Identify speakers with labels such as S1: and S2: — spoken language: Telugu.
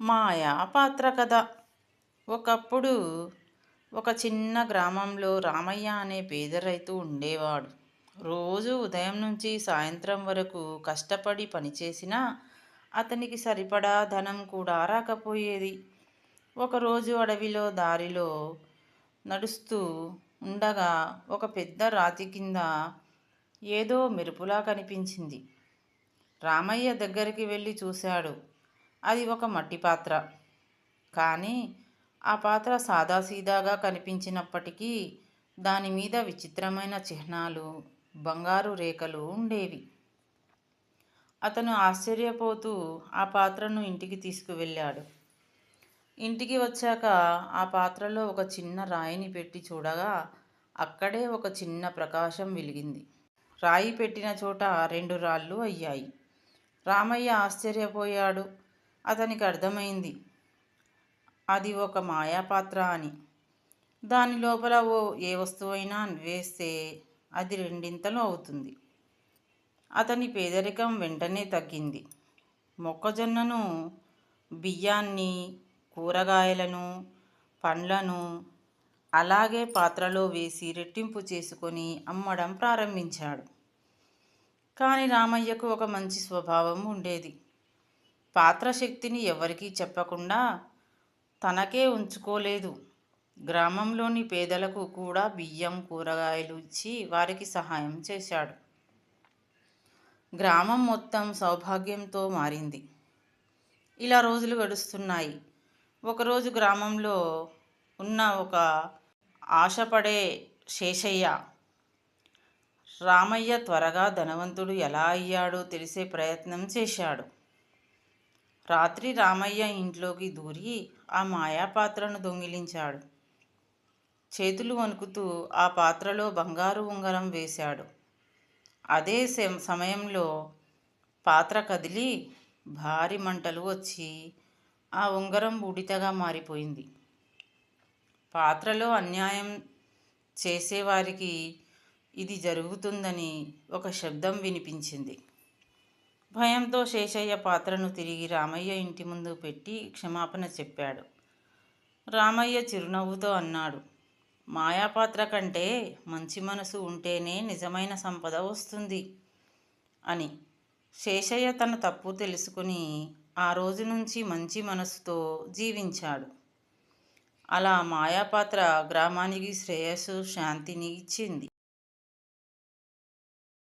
S1: మాయా పాత్ర కథ ఒకప్పుడు ఒక చిన్న గ్రామంలో రామయ్య అనే పేద రైతు ఉండేవాడు. రోజు ఉదయం నుంచి సాయంత్రం వరకు కష్టపడి పనిచేసినా అతనికి సరిపడా ధనం కూడా రాకపోయేది. ఒకరోజు అడవిలో దారిలో నడుస్తూ ఉండగా ఒక పెద్ద రాతి కింద ఏదో మెరుపులా కనిపించింది. రామయ్య దగ్గరికి వెళ్ళి చూశాడు. అది ఒక మట్టి పాత్ర. కానీ ఆ పాత్ర సాదాసీదాగా కనిపించినప్పటికీ దాని మీద విచిత్రమైన చిహ్నాలు బంగారు రేఖలు ఉండేవి. అతను ఆశ్చర్యపోతూ ఆ పాత్రను ఇంటికి తీసుకువెళ్ళాడు. ఇంటికి వచ్చాక ఆ పాత్రలో ఒక చిన్న రాయిని పెట్టి చూడగా అక్కడే ఒక చిన్న ప్రకాశం వెలిగింది. రాయి పెట్టిన చోట రెండు రాళ్ళు అయ్యాయి. రామయ్య ఆశ్చర్యపోయాడు. అతనికి అర్థమైంది. అది ఒక మాయాపాత్ర అని. దాని లోపల ఓ ఏ వస్తువైనా వేస్తే అది రెండింతలు అవుతుంది. అతని పేదరికం వెంటనే తగ్గింది. మొక్కజొన్నను బియ్యాన్ని కూరగాయలను పండ్లను అలాగే పాత్రలో వేసి రెట్టింపు చేసుకొని అమ్మడం ప్రారంభించాడు. కానీ రామయ్యకు ఒక మంచి స్వభావం ఉండేది. పాత్ర శక్తిని ఎవరికీ చెప్పకుండా తనకే ఉంచుకోలేదు. గ్రామంలోని పేదలకు కూడా బియ్యం కూరగాయలు ఇచ్చి వారికి సహాయం చేశాడు. గ్రామం మొత్తం సౌభాగ్యంతో మారింది. ఇలా రోజులు గడుస్తున్నాయి. ఒకరోజు గ్రామంలో ఉన్న ఒక ఆశపడే శేషయ్య రామయ్య త్వరగా ధనవంతుడు ఎలా అయ్యాడో తెలిసే ప్రయత్నం చేశాడు. రాత్రి రామయ్య ఇంట్లోకి దూరి ఆ మాయాపాత్రను దొంగిలించాడు. చేతులు వణుకుతూ ఆ పాత్రలో బంగారు ఉంగరం వేశాడు. అదే సమయంలో పాత్ర కదిలి భారీ మంటలు వచ్చి ఆ ఉంగరం బూడితగా మారిపోయింది. పాత్రలో అన్యాయం చేసేవారికి ఇది జరుగుతుందని ఒక శబ్దం వినిపించింది. భయంతో శేషయ్య పాత్రను తిరిగి రామయ్య ఇంటి ముందు పెట్టి క్షమాపణ చెప్పాడు. రామయ్య చిరునవ్వుతో అన్నాడు మాయాపాత్ర కంటే మంచి మనసు ఉంటేనే నిజమైన సంపద వస్తుంది అని. శేషయ్య తన తప్పు తెలుసుకుని ఆ రోజు నుంచి మంచి మనసుతో జీవించాడు. అలా మాయాపాత్ర గ్రామానికి శ్రేయస్సు శాంతిని ఇచ్చింది.